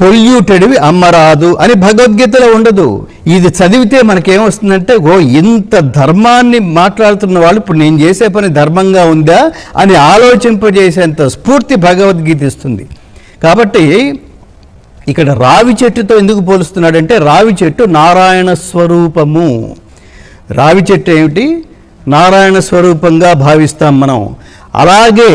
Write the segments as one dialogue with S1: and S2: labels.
S1: పొల్యూటెడ్వి అమ్మరాదు అని భగవద్గీతలో ఉండదు. ఇది చదివితే మనకేమొస్తుందంటే ఓ ఇంత ధర్మాన్ని మాట్లాడుతున్న వాళ్ళు ఇప్పుడు నేను చేసే పని ధర్మంగా ఉందా అని ఆలోచింపజేసేంత స్ఫూర్తి భగవద్గీత ఇస్తుంది. కాబట్టి ఇక్కడ రావి చెట్టుతో ఎందుకు పోలుస్తున్నాడంటే రావి చెట్టు నారాయణ స్వరూపము. రావి చెట్టు ఏమిటి? నారాయణ స్వరూపంగా భావిస్తాం మనం. అలాగే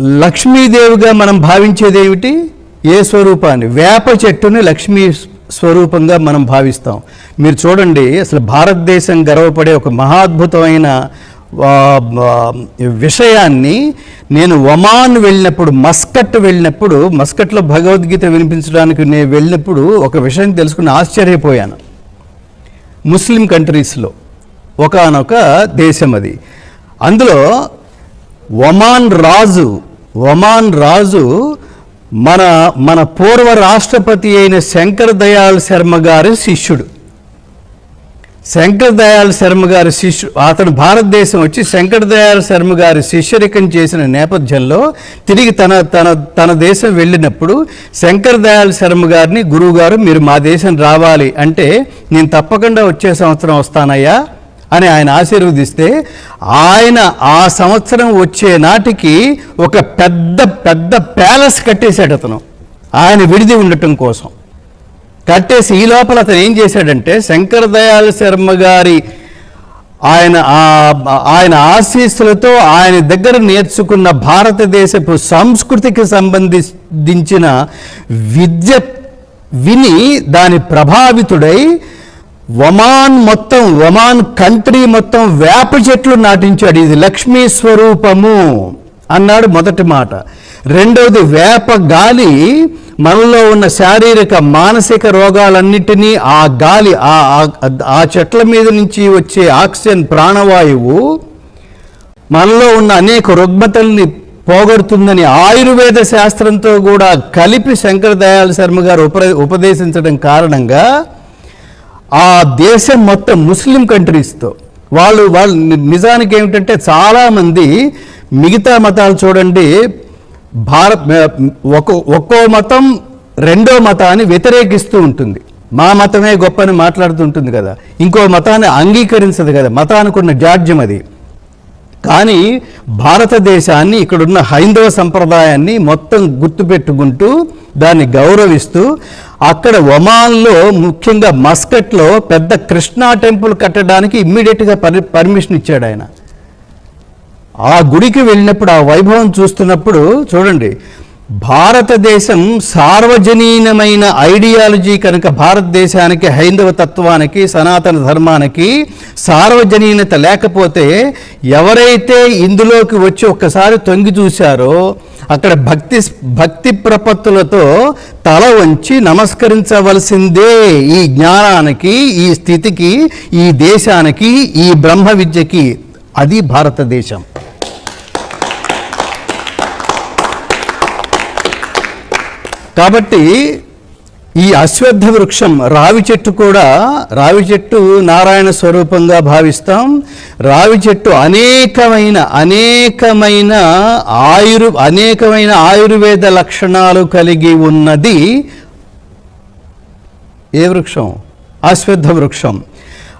S1: లక్ష్మీదేవిగా మనం భావించేది ఏమిటి ఏ స్వరూపాన్ని? వేప చెట్టుని లక్ష్మీ స్వరూపంగా మనం భావిస్తాం. మీరు చూడండి అసలు భారతదేశం గర్వపడే ఒక మహాద్భుతమైన విషయాన్ని నేను ఒమాన్ వెళ్ళినప్పుడు మస్కట్ వెళ్ళినప్పుడు మస్కట్లో భగవద్గీత వినిపించడానికి నేను వెళ్ళినప్పుడు ఒక విషయం తెలుసుకుని ఆశ్చర్యపోయాను. ముస్లిం కంట్రీస్లో ఒకనొక దేశం అది. అందులో ఒమాన్ రాజు ఒమాన్ రాజు మన మన పూర్వ రాష్ట్రపతి అయిన శంకర్ దయాళ్ శర్మ గారి శిష్యుడు. శంకర్ దయాళ్ శర్మ గారి శిష్యు అతను భారతదేశం వచ్చి శంకర్ దయాళ్ శర్మ గారి శిష్యరికం చేసిన నేపథ్యంలో తిరిగి తన తన తన దేశం వెళ్ళినప్పుడు శంకర్ దయాళ్ శర్మ గారిని గురువు గారు మీరు మా దేశం రావాలి అంటే నేను తప్పకుండా వచ్చే సంవత్సరం వస్తానయ్యా. అని ఆయన ఆశీర్వదిస్తే ఆయన ఆ సంవత్సరం వచ్చే నాటికి ఒక పెద్ద పెద్ద ప్యాలెస్ కట్టేశాడు అతను. ఆయన విడిది ఉండటం కోసం. కట్టేసి ఈ లోపల అతను ఏం చేశాడంటే శంకర దయాళ్ శర్మ గారి ఆయన ఆయన ఆశీస్సులతో ఆయన దగ్గర నేర్చుకున్న భారతదేశపు సంస్కృతికి సంబంధించిన విద్య విని దాని ప్రభావితుడై ఒమాన్ మొత్తం ఒమాన్ కంట్రీ మొత్తం వేప చెట్లు నాటించాడు. ఇది లక్ష్మీ స్వరూపము అన్నాడు మొదటి మాట. రెండవది వేప గాలి మనలో ఉన్న శారీరక మానసిక రోగాలన్నిటినీ ఆ గాలి ఆ ఆ- ఆ చెట్ల మీద నుంచి వచ్చే ఆక్సిజన్ ప్రాణవాయువు మనలో ఉన్న అనేక రుగ్మతల్ని పోగొడుతుందని ఆయుర్వేద శాస్త్రంతో కూడా కలిపి శంకర దయాళ శర్మ గారు ఉప ఉపదేశించడం కారణంగా ఆ దేశం మొత్తం ముస్లిం కంట్రీస్తో వాళ్ళు వాళ్ళు నిజానికి ఏమిటంటే చాలామంది మిగతా మతాలు చూడండి భారత్ ఒక్కో ఒక్కో మతం రెండో మతాన్ని వ్యతిరేకిస్తూ ఉంటుంది. మా మతమే గొప్ప అని మాట్లాడుతుంటుంది కదా. ఇంకో మతాన్ని అంగీకరించదు కదా. మతానికి ఉన్న జాడ్యం అది. కానీ భారతదేశాన్ని ఇక్కడున్న హైందవ సంప్రదాయాన్ని మొత్తం గుర్తుపెట్టుకుంటూ దాన్ని గౌరవిస్తూ అక్కడ ఒమాన్లో ముఖ్యంగా మస్కట్లో పెద్ద కృష్ణా టెంపుల్ కట్టడానికి ఇమ్మీడియట్గా పర్ పర్మిషన్ ఇచ్చాడు ఆయన. ఆ గుడికి వెళ్ళినప్పుడు ఆ వైభవం చూస్తున్నప్పుడు చూడండి భారతదేశం సార్వజనీనమైన ఐడియాలజీ కనుక భారతదేశానికి హైందవ తత్వానికి సనాతన ధర్మానికి సార్వజనీనత లేకపోతే ఎవరైతే ఇందులోకి వచ్చి ఒక్కసారి తొంగి చూశారో అక్కడ భక్తి భక్తి ప్రపత్తులతో తల వంచి నమస్కరించవలసిందే ఈ జ్ఞానానికి ఈ స్థితికి ఈ దేశానికి ఈ బ్రహ్మ విద్యకి. అది భారతదేశం. కాబట్టి ఈ అశ్వత్థ వృక్షం రావి చెట్టు కూడా రావి చెట్టు నారాయణ స్వరూపంగా భావిస్తాం. రావి చెట్టు అనేకమైన అనేకమైన ఆయుర్ అనేకమైన ఆయుర్వేద లక్షణాలు కలిగి ఉన్నది ఏ వృక్షం? అశ్వత్థ వృక్షం.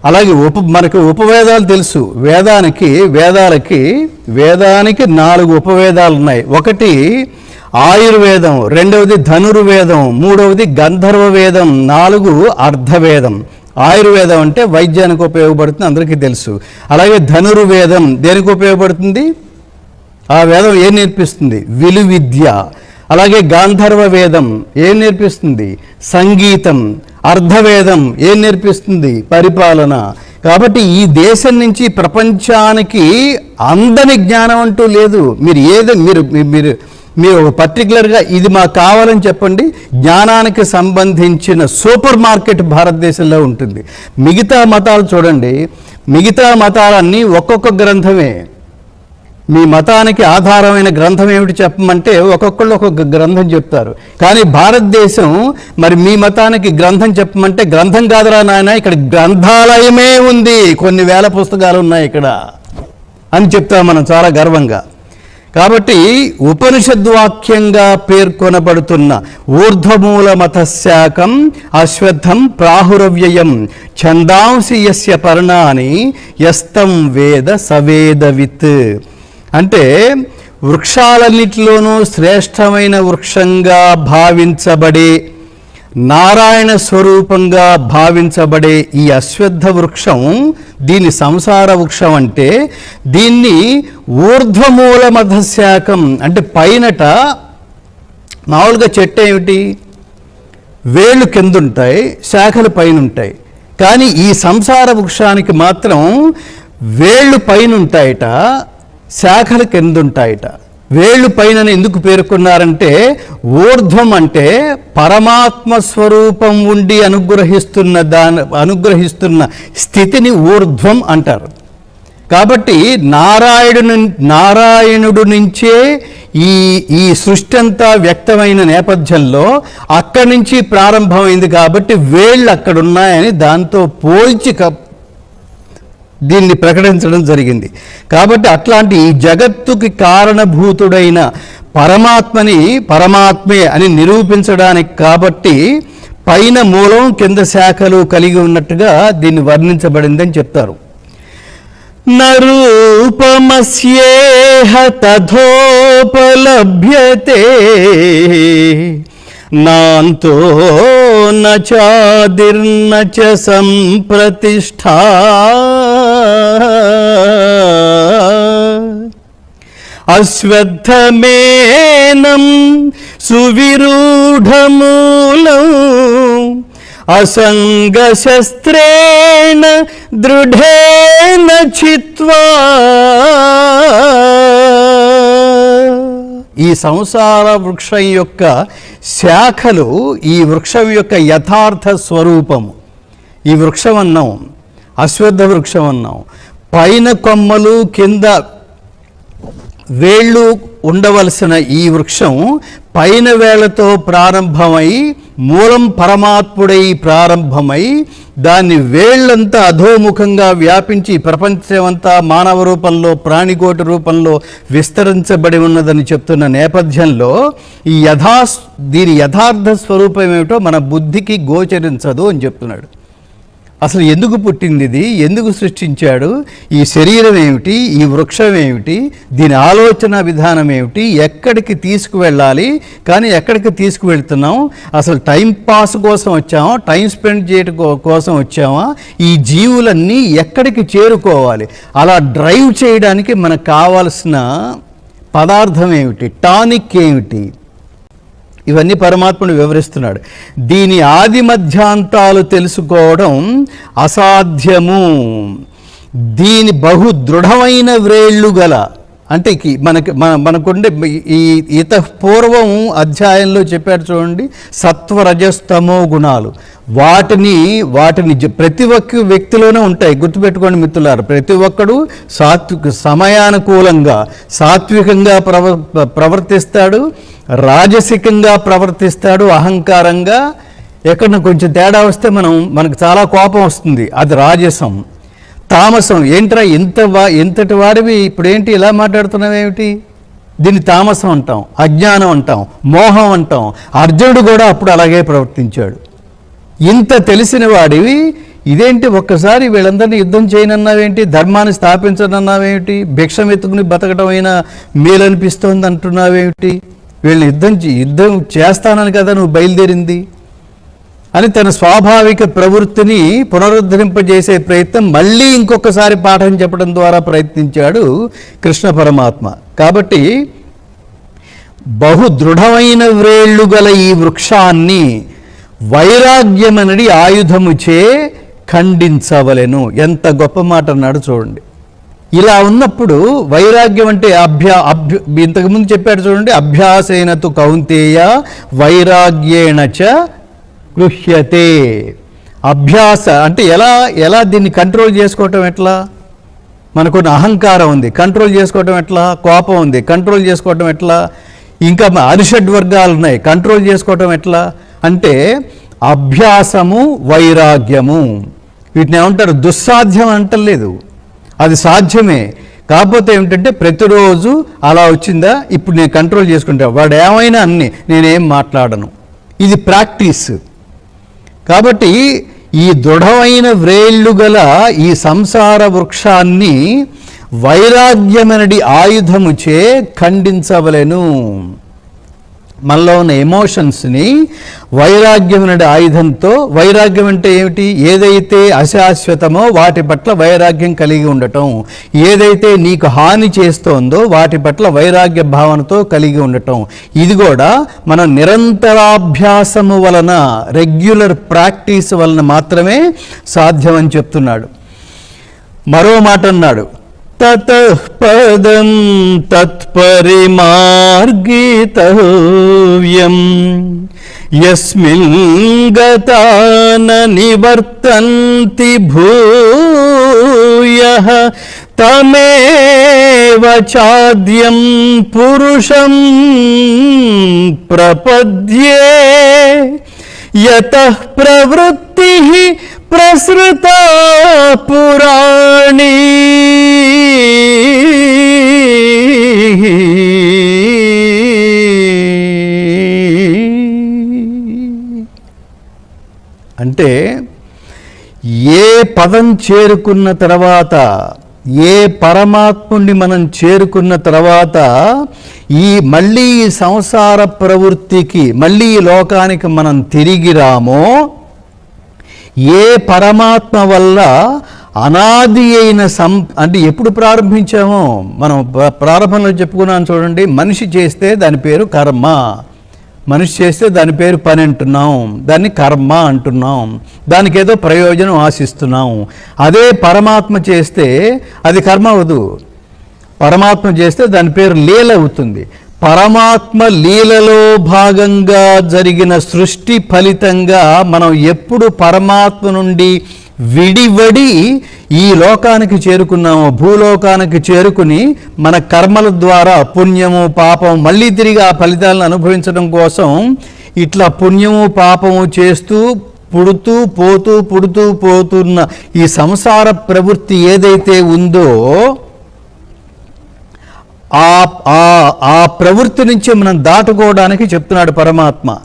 S1: అలాగే ఉప మనకు ఉపవేదాలు తెలుసు. వేదానికి వేదాలకి వేదానికి నాలుగు ఉపవేదాలు ఉన్నాయి. ఒకటి ఆయుర్వేదం రెండవది ధనుర్వేదం మూడవది గంధర్వ వేదం నాలుగు అర్ధవేదం. ఆయుర్వేదం అంటే వైద్యానికి ఉపయోగపడుతుంది అందరికీ తెలుసు. అలాగే ధనుర్వేదం దేనికి ఉపయోగపడుతుంది? ఆ వేదం ఏం నేర్పిస్తుంది? విలువిద్య. అలాగే గాంధర్వ వేదం ఏం నేర్పిస్తుంది? సంగీతం. అర్ధవేదం ఏం నేర్పిస్తుంది? పరిపాలన. కాబట్టి ఈ దేశం నుంచి ప్రపంచానికి అందని జ్ఞానం అంటూ లేదు. మీరు ఏదో మీరు మీ- మీరు మీరు పర్టికులర్గా ఇది మాకు కావాలని చెప్పండి. జ్ఞానానికి సంబంధించిన సూపర్ మార్కెట్ భారతదేశంలో ఉంటుంది. మిగతా మతాలు చూడండి. మిగతా మతాలన్నీ ఒక్కొక్క గ్రంథమే. మీ మతానికి ఆధారమైన గ్రంథం ఏమిటి చెప్పమంటే ఒక్కొక్కళ్ళు ఒక్కొక్క గ్రంథం చెప్తారు. కానీ భారతదేశం మరి మీ మతానికి గ్రంథం చెప్పమంటే గ్రంథం కాదురా నాయన ఇక్కడ గ్రంథాలయమే ఉంది. కొన్ని వేల పుస్తకాలు ఉన్నాయి ఇక్కడ అని చెప్తాం మనం చాలా గర్వంగా. కాబట్టి ఉపనిషద్వాక్యంగా పేర్కొనబడుతున్న ఊర్ధ్వమూల మతశాఖం అశ్వత్థం ప్రాహురవ్యయం ఛందాంసి యస్య పర్ణాని యస్తం వేద సవేదవిత్. అంటే వృక్షాలన్నిటిలోనూ శ్రేష్టమైన వృక్షంగా భావించబడే నారాయణ స్వరూపంగా భావించబడే ఈ అశ్వద్ధ వృక్షం దీని సంసార వృక్షం అంటే దీన్ని ఊర్ధ్వమూల మధశాఖం అంటే పైనట మామూలుగా చెట్టు ఏమిటి? వేళ్ళు కిందుంటాయి శాఖలు పైన ఉంటాయి కానీ ఈ సంసార వృక్షానికి మాత్రం వేళ్ళు పైన ఉంటాయట శాఖలు కిందుంటాయట. వేళ్ళు పైన ఎందుకు పేర్కొన్నారంటే ఊర్ధ్వం అంటే పరమాత్మ స్వరూపం ఉండి అనుగ్రహిస్తున్న దాని అనుగ్రహిస్తున్న స్థితిని ఊర్ధ్వం అంటారు. కాబట్టి నారాయణుడు నారాయణుడు నుంచే ఈ ఈ సృష్టి అంతా వ్యక్తమైన నేపథ్యంలో అక్కడి నుంచి ప్రారంభమైంది కాబట్టి వేళ్ళు అక్కడ ఉన్నాయని దాంతో పోల్చి దీన్ని ప్రకటించడం జరిగింది. కాబట్టి అట్లాంటి ఈ జగత్తుకి కారణభూతుడైన పరమాత్మని పరమాత్మే అని నిరూపించడానికి కాబట్టి పైన మూలం కింద శాఖలు కలిగి ఉన్నట్టుగా దీన్ని వర్ణించబడిందని చెప్తారు. నరూపమస్యేహ తథోపలభ్యతే నాంతో నాదిర్న చ సంప్రతిష్ఠా అశ్వత్థమేనం సువిరూఢమూలం అసంగశస్త్రేణ దృఢేన చిత్వా. ఈ సంసార వృక్షం యొక్క శాఖలు ఈ వృక్షం యొక్క యథార్థ స్వరూపము. ఈ వృక్షం అన్నాం అశ్వత్థ వృక్షం అన్నాం. పైన కొమ్మలు కింద వేళ్ళు ఉండవలసిన ఈ వృక్షం పైన వేళ్ళతో ప్రారంభమై మూలం పరమాత్ముడై ప్రారంభమై దాన్ని వేళ్ళంతా అధోముఖంగా వ్యాపించి ప్రపంచమంతా మానవ రూపంలో ప్రాణికోటి రూపంలో విస్తరించబడి ఉన్నదని చెప్తున్న నేపథ్యంలో ఈ యథా దీని యథార్థ స్వరూపం ఏమిటో మన బుద్ధికి గోచరించదు అని చెప్తున్నాడు. అసలు ఎందుకు పుట్టింది ఇది? ఎందుకు సృష్టించాడు? ఈ శరీరం ఏమిటి? ఈ వృక్షం ఏమిటి? దీని ఆలోచన విధానం ఏమిటి? ఎక్కడికి తీసుకువెళ్ళాలి? కానీ ఎక్కడికి తీసుకువెళ్తున్నాం? అసలు టైం పాస్ కోసం వచ్చామా? టైం స్పెండ్ చేయడం కోసం వచ్చామా? ఈ జీవులన్నీ ఎక్కడికి చేరుకోవాలి? అలా డ్రైవ్ చేయడానికి మనకు కావాల్సిన పదార్థం ఏమిటి? టానిక్ ఏమిటి? ఇవన్నీ పరమాత్ముడు వివరిస్తున్నాడు. దీని ఆది మధ్యాంతాలు తెలుసుకోవడం అసాధ్యము. దీని బహు దృఢమైన వ్రేళ్ళు గల అంటే కి- మనకి మన మనకుండే ఈ ఇత పూర్వం అధ్యాయంలో చెప్పారు చూడండి సత్వరజస్తమో గుణాలు. వాటిని వాటిని జ- ప్రతి ఒక్క వ్యక్తిలోనే ఉంటాయి. గుర్తుపెట్టుకోండి మిత్రులారు ప్రతి ఒక్కడు సాత్విక సమయానుకూలంగా సాత్వికంగా ప్రవ ప్రవర్తిస్తాడు రాజసికంగా ప్రవర్తిస్తాడు అహంకారంగా. ఎక్కడ కొంచెం తేడా వస్తే మనం మనకు చాలా కోపం వస్తుంది. అది రాజసం. తామసం. ఏంట్రా ఇంత వా ఇంతటి వాడివి? ఇప్పుడేంటి ఇలా మాట్లాడుతున్నావేమిటి దీన్ని తామసం అంటాం అజ్ఞానం అంటాం మోహం అంటాం. అర్జునుడు కూడా అప్పుడు అలాగే ప్రవర్తించాడు. ఇంత తెలిసిన వాడివి ఇదేంటి ఒక్కసారి వీళ్ళందరినీ యుద్ధం చేయనన్నావేంటి? ధర్మాన్ని స్థాపించనన్నావేమిటి? భిక్షం ఎత్తుకుని బతకడం అయినా మేలనిపిస్తోంది అంటున్నావేమిటి వీళ్ళని యుద్ధం చే- యుద్ధం చేస్తానని కదా నువ్వు బయలుదేరింది. అని తన స్వాభావిక ప్రవృత్తిని పునరుద్ధరింపజేసే ప్రయత్నం మళ్ళీ ఇంకొకసారి పాఠం చెప్పడం ద్వారా ప్రయత్నించాడు కృష్ణ పరమాత్మ. కాబట్టి బహు దృఢమైన వ్రేళ్ళు గల ఈ వృక్షాన్ని వైరాగ్యమనడి ఆయుధముచే ఖండించవలెను. ఎంత గొప్ప మాట అన్నాడు చూడండి. ఇలా ఉన్నప్పుడు వైరాగ్యం అంటే అభ్యా అభ్య ఇంతకుముందు చెప్పాడు చూడండి అభ్యాసేనతు కౌంతేయ వైరాగ్యేణ చ గృహ్యతే అభ్యాస అంటే ఎలా ఎలా దీన్ని కంట్రోల్ చేసుకోవటం ఎట్లా? మనకున్న అహంకారం ఉంది కంట్రోల్ చేసుకోవటం ఎట్లా? కోపం ఉంది కంట్రోల్ చేసుకోవటం ఎట్లా? ఇంకా అరిషడ్ వర్గాలు ఉన్నాయి కంట్రోల్ చేసుకోవటం ఎట్లా? అంటే అభ్యాసము వైరాగ్యము. వీటిని ఏమంటారు? దుస్సాధ్యం అంటలేదు. అది సాధ్యమే. కాకపోతే ఏమిటంటే ప్రతిరోజు అలా వచ్చిందా? ఇప్పుడు నేను కంట్రోల్ చేసుకుంటా. వాడు ఏమైనా అన్ని నేనేం మాట్లాడను. ఇది ప్రాక్టీస్ కాబట్టి ఈ దృఢమైన వ్రేళ్ళు గల ఈ సంసార వృక్షాన్ని వైరాగ్యమనడి ఆయుధముచే ఖండించవలెను. మనలో ఉన్న ఎమోషన్స్ని వైరాగ్యం అనే ఆయుధంతో వైరాగ్యం అంటే ఏమిటి? ఏదైతే అశాశ్వతమో వాటి పట్ల వైరాగ్యం కలిగి ఉండటం. ఏదైతే నీకు హాని చేస్తోందో వాటి పట్ల వైరాగ్య భావనతో కలిగి ఉండటం. ఇది కూడా మన నిరంతరాభ్యాసము వలన రెగ్యులర్ ప్రాక్టీస్ వలన మాత్రమే సాధ్యమని చెప్తున్నాడు. మరో మాట అన్నాడు ततः पदं तत्परिमार्गितव्यम्। यस्मिन् गता न निवर्तन्ति भूयः तमेव चाद्यं पुरुषं प्रपद्ये। यतः प्रवृत्तिः ప్రసృత పురాణి. అంటే ఏ పదం చేరుకున్న తర్వాత ఏ పరమాత్ముని మనం చేరుకున్న తర్వాత ఈ మళ్ళీ ఈ సంసార ప్రవృత్తికి మళ్ళీ ఈ లోకానికి మనం తిరిగి రామో ఏ పరమాత్మ వల్ల అనాది అయిన సం అంటే ఎప్పుడు ప్రారంభించామో? మనం ప్రారంభంలో చెప్పుకున్నాను చూడండి మనిషి చేస్తే దాని పేరు కర్మ. మనిషి చేస్తే దాని పేరు పని అంటున్నాం. దాన్ని కర్మ అంటున్నాం. దానికి ఏదో ప్రయోజనం ఆశిస్తున్నాం. అదే పరమాత్మ చేస్తే అది కర్మ అవదు. పరమాత్మ చేస్తే దాని పేరు లీల అవుతుంది. పరమాత్మ లీలలో భాగంగా జరిగిన సృష్టి ఫలితంగా మనం ఎప్పుడు పరమాత్మ నుండి విడివడి ఈ లోకానికి చేరుకున్నాము భూలోకానికి చేరుకుని మన కర్మల ద్వారా పుణ్యము పాపం మళ్ళీ తిరిగి ఆ ఫలితాలను అనుభవించడం కోసం ఇట్లా పుణ్యము పాపము చేస్తూ పుడుతూ పోతూ పుడుతూ పోతున్న ఈ సంసార ప్రవృత్తి ఏదైతే ఉందో ఆ ఆ ఆ ప్రవృత్తి నుంచి మనం దాటుకోవడానికి చెప్తున్నాడు పరమాత్మ.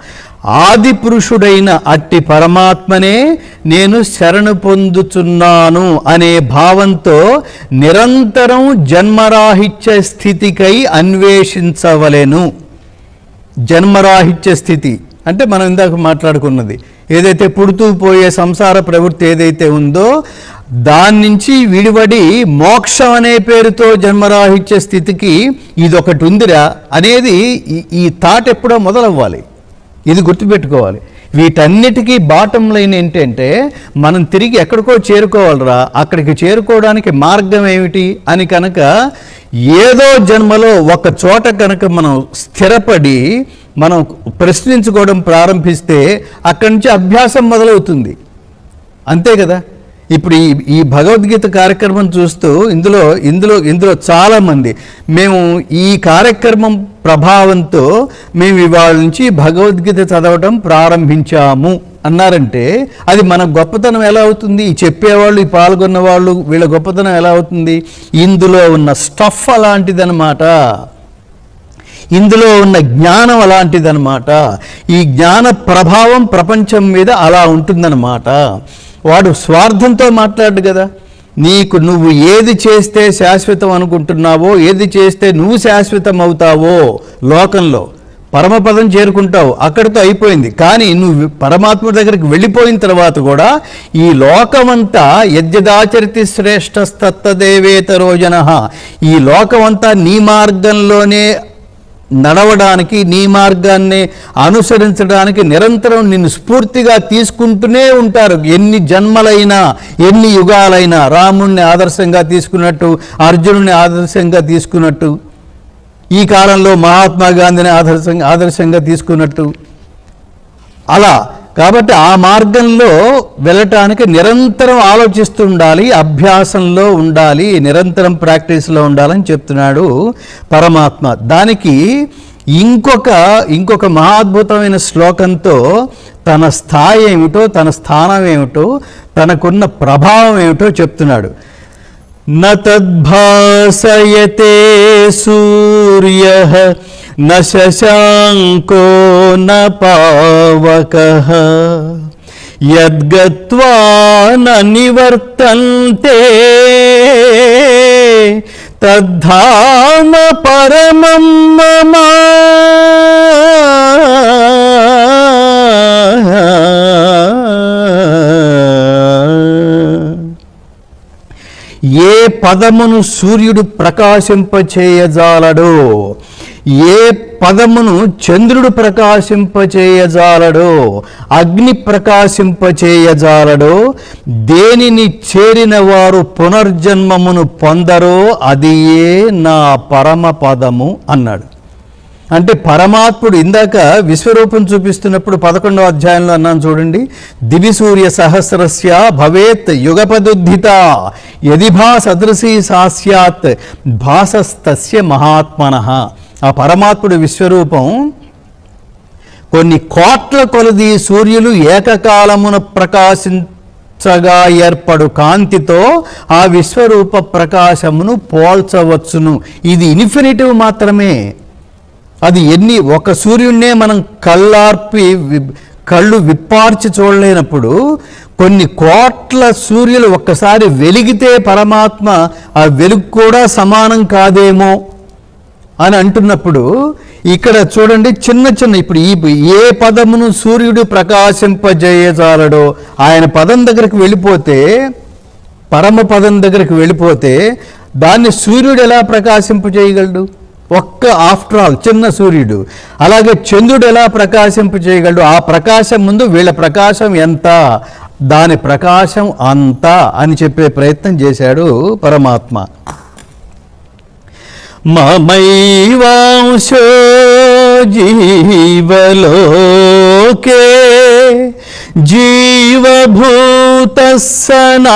S1: ఆది పురుషుడైన అట్టి పరమాత్మనే నేను శరణు పొందుతున్నాను అనే భావంతో నిరంతరం జన్మరాహిత్య స్థితికై అన్వేషించవలెను. జన్మరాహిత్య స్థితి. అంటే మనం ఇందాక మాట్లాడుకున్నది. ఏదైతే పుడుతూ పోయే సంసార ప్రవృత్తి ఏదైతే ఉందో దాని నుంచి విడివడి మోక్షం అనే పేరుతో జన్మరాహిత్య స్థితికి ఇదొకటి ఉందిరా. అనేది ఈ- ఈ థాట్ ఎప్పుడో మొదలవ్వాలి. ఇది గుర్తుపెట్టుకోవాలి. వీటన్నిటికీ బాటం లైన్ ఏంటంటే మనం తిరిగి ఎక్కడికో చేరుకోవాలిరా. అక్కడికి చేరుకోవడానికి మార్గం ఏమిటి అని కనుక ఏదో జన్మలో ఒక చోట కనుక మనం స్థిరపడి మనం ప్రశ్నించుకోవడం ప్రారంభిస్తే అక్కడి నుంచి అభ్యాసం మొదలవుతుంది. అంతే కదా? ఇప్పుడు ఈ ఈ భగవద్గీత కార్యక్రమం చూస్తూ ఇందులో ఇందులో ఇందులో చాలామంది. మేము ఈ కార్యక్రమం ప్రభావంతో మేము ఇవాళ నుంచి భగవద్గీత చదవటం ప్రారంభించాము. అన్నారంటే అది మన గొప్పతనం ఎలా అవుతుంది? ఈ చెప్పేవాళ్ళు ఈ పాల్గొన్న వాళ్ళు వీళ్ళ గొప్పతనం ఎలా అవుతుంది? ఇందులో ఉన్న స్టఫ్ అలాంటిదన్నమాట. ఇందులో ఉన్న జ్ఞానం అలాంటిదన్నమాట. ఈ జ్ఞాన ప్రభావం ప్రపంచం మీద అలా ఉంటుందన్నమాట. వాడు స్వార్థంతో మాట్లాడు కదా. నీకు నువ్వు ఏది చేస్తే శాశ్వతం అనుకుంటున్నావో ఏది చేస్తే నువ్వు శాశ్వతం అవుతావో లోకంలో పరమపదం చేరుకుంటావు అక్కడితో అయిపోయింది. కానీ నువ్వు పరమాత్మ దగ్గరికి వెళ్ళిపోయిన తర్వాత కూడా ఈ లోకమంతా యజ్ఞదాచరితి శ్రేష్టస్తత్తదేవేతరో జన. ఈ లోకమంతా నీ మార్గంలోనే నడవడానికి నీ మార్గాన్ని అనుసరించడానికి నిరంతరం నిన్ను స్ఫూర్తిగా తీసుకుంటూనే ఉంటారు. ఎన్ని జన్మలైనా ఎన్ని యుగాలైనా రాముణ్ణి ఆదర్శంగా తీసుకున్నట్టు అర్జునుడిని ఆదర్శంగా తీసుకున్నట్టు ఈ కాలంలో మహాత్మా గాంధీని ఆదర్శంగా ఆదర్శంగా తీసుకున్నట్టు అలా కాబట్టి ఆ మార్గంలో వెళ్ళటానికి నిరంతరం ఆలోచిస్తూ ఉండాలి అభ్యాసంలో ఉండాలి నిరంతరం ప్రాక్టీస్లో ఉండాలని చెప్తున్నాడు పరమాత్మ. దానికి ఇంకొక ఇంకొక మహాద్భుతమైన శ్లోకంతో తన స్థాయి ఏమిటో తన స్థానం ఏమిటో తనకున్న ప్రభావం ఏమిటో చెప్తున్నాడు. न तद्भासयते सूर्यः न शशाङ्को न पावकः। यद्गत्वा न निवर्तन्ते तद्धाम परमं मम పదమును సూర్యుడు ప్రకాశింపచేయజాలడు. ఏ పదమును చంద్రుడు ప్రకాశింపచేయజాలడు? అగ్ని ప్రకాశింపచేయజాలడు? దేనిని చేరిన వారు పునర్జన్మమును పొందరో అది ఏ నా పరమ పదము అన్నాడు. అంటే పరమాత్ముడు ఇందాక విశ్వరూపం చూపిస్తున్నప్పుడు పదకొండవ అధ్యాయంలో అన్నాను చూడండి. దివి సూర్య సహస్రస్య భవేత్ యుగపదుద్ధిత. యదిభా సదృశీ సాస్యాత్ భాసస్తస్య మహాత్మన. ఆ పరమాత్ముడు విశ్వరూపం. కొన్ని కోట్ల కొలది సూర్యులు ఏకకాలమున ప్రకాశించగా ఏర్పడు కాంతితో ఆ విశ్వరూప ప్రకాశమును పోల్చవచ్చును. ఇది ఇన్ఫినిటివ్ మాత్రమే. అది ఎన్ని ఒక సూర్యుడినే మనం కళ్ళార్పి వి- కళ్ళు విప్పార్చి చూడలేనప్పుడు కొన్ని కోట్ల సూర్యులు ఒక్కసారి వెలిగితే పరమాత్మ ఆ వెలుగు కూడా సమానం కాదేమో అని అంటున్నప్పుడు ఇక్కడ చూడండి చిన్న చిన్న ఇప్పుడు ఈ ఏ పదమును సూర్యుడు ప్రకాశింపజేయజాలడో ఆయన పదం దగ్గరికి వెళ్ళిపోతే పరమ పదం దగ్గరికి వెళ్ళిపోతే దాన్ని సూర్యుడు ఎలా ప్రకాశింపజేయగలడు? ఒక్క ఆఫ్టర్ ఆల్ చిన్న సూర్యుడు. అలాగే చంద్రుడు ఎలా ప్రకాశింపు చేయగలడు? ఆ ప్రకాశం ముందు వీళ్ళ ప్రకాశం ఎంత? దాని ప్రకాశం అంత అని చెప్పే ప్రయత్నం చేశాడు పరమాత్మ. మమైవాంశో జీవలోకే జీవభూత సనాతన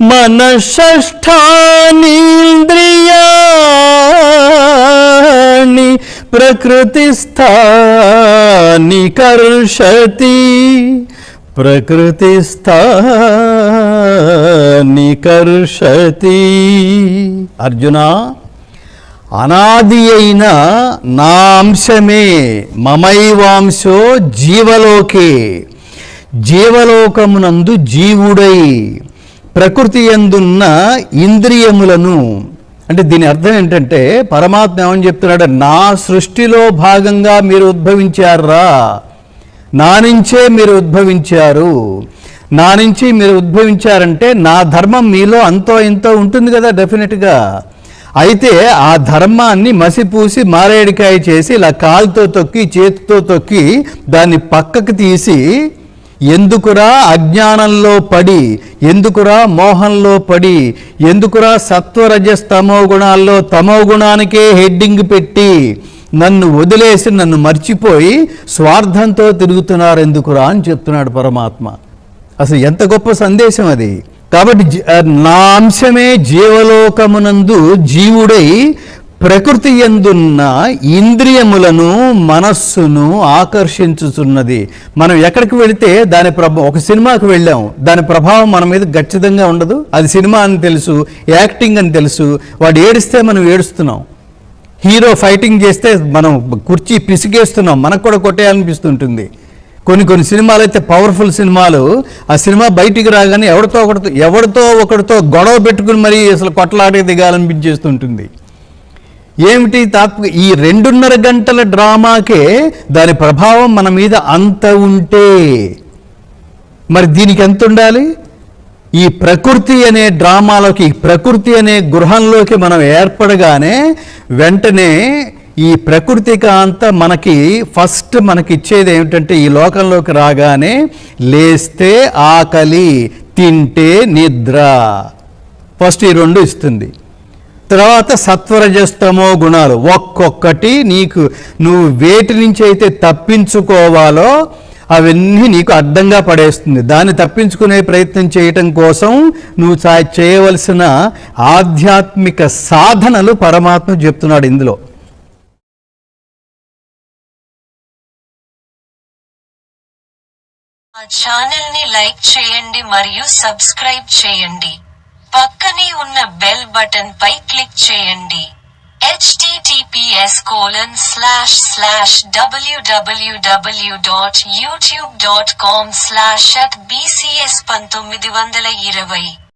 S1: మనషష్టానీంద్రియాణి ప్రకృతిస్థాని కర్షతి. ప్రకృతిస్థాని కర్షతి. అర్జున అనాది అయిన నా అంశమే మమైవాంశో జీవలోకే. జీవలోకమునందు జీవుడై ప్రకృతి ఎందున్న ఇంద్రియములను అంటే దీని అర్థం ఏంటంటే పరమాత్మ ఏమని చెప్తున్నాడు? నా సృష్టిలో భాగంగా మీరు ఉద్భవించారా? నా నుంచే మీరు ఉద్భవించారు. నా నుంచి మీరు ఉద్భవించారంటే నా ధర్మం మీలో అంతో ఇంతో ఉంటుంది కదా డెఫినెట్గా. అయితే ఆ ధర్మాన్ని మసిపూసి మారేడికాయ చేసి ఇలా కాలుతో తొక్కి చేతితో తొక్కి దాన్ని పక్కకు తీసి ఎందుకురా అజ్ఞానంలో పడి ఎందుకురా మోహంలో పడి ఎందుకురా సత్వరజస్ తమో గుణాల్లో తమో గుణానికే హెడ్డింగ్ పెట్టి నన్ను వదిలేసి నన్ను మర్చిపోయి స్వార్థంతో తిరుగుతున్నారు ఎందుకురా అని చెప్తున్నాడు పరమాత్మ. అసలు ఎంత గొప్ప సందేశం అది. కాబట్టి నా అంశమే జీవలోకమునందు జీవుడై ప్రకృతి ఎందున్న ఇంద్రియములను మనస్సును ఆకర్షించుతున్నది మనం ఎక్కడికి వెళితే దాని ప్రభావం ఒక సినిమాకి వెళ్ళాం. దాని ప్రభావం మన మీద ఖచ్చితంగా ఉండదు. అది సినిమా అని తెలుసు యాక్టింగ్ అని తెలుసు. వాడు ఏడిస్తే మనం ఏడుస్తున్నాం. హీరో ఫైటింగ్ చేస్తే మనం కుర్చీ పిసిగేస్తున్నాం మనకు కూడా కొట్టేయాలనిపిస్తుంటుంది. కొన్ని కొన్ని సినిమాలు అయితే పవర్ఫుల్ సినిమాలు. ఆ సినిమా బయటికి రాగానే ఎవరితో ఒకటితో ఎవరితో ఒకరితో గొడవ పెట్టుకుని మరీ అసలు కొట్లాడే దిగాలనిపించేస్తుంటుంది. ఏమిటి తాత్విక? ఈ రెండున్నర గంటల డ్రామాకే దాని ప్రభావం మన మీద అంత ఉంటే. మరి దీనికి ఎంత ఉండాలి? ఈ ప్రకృతి అనే డ్రామాలోకి ప్రకృతి అనే గృహంలోకి మనం ఏర్పడగానే వెంటనే ఈ ప్రకృతి కాంత మనకి ఫస్ట్ మనకి ఇచ్చేది ఏమిటంటే ఈ లోకంలోకి రాగానే లేస్తే ఆకలి తింటే నిద్ర. ఫస్ట్ ఈ రెండు ఇస్తుంది. తర్వాత సత్వరజస్తమో గుణాలు ఒక్కొక్కటి నీకు నువ్వు వేటి నుంచి అయితే తప్పించుకోవాలో అవన్నీ నీకు అడ్డంగా పడేస్తుంది. దాన్ని తప్పించుకునే ప్రయత్నం చేయటం కోసం నువ్వు చా- చేయవలసిన ఆధ్యాత్మిక సాధనలు పరమాత్మ చెప్తున్నాడు ఇందులో.
S2: ఛానల్ని లైక్ చేయండి మరియు సబ్స్క్రైబ్ చేయండి. పక్కనే ఉన్న బెల్ బటన్ పై క్లిక్ చేయండి https colon slash slash www.youtube.com slash at bcs పంతొమ్మిది వందల ఇరవై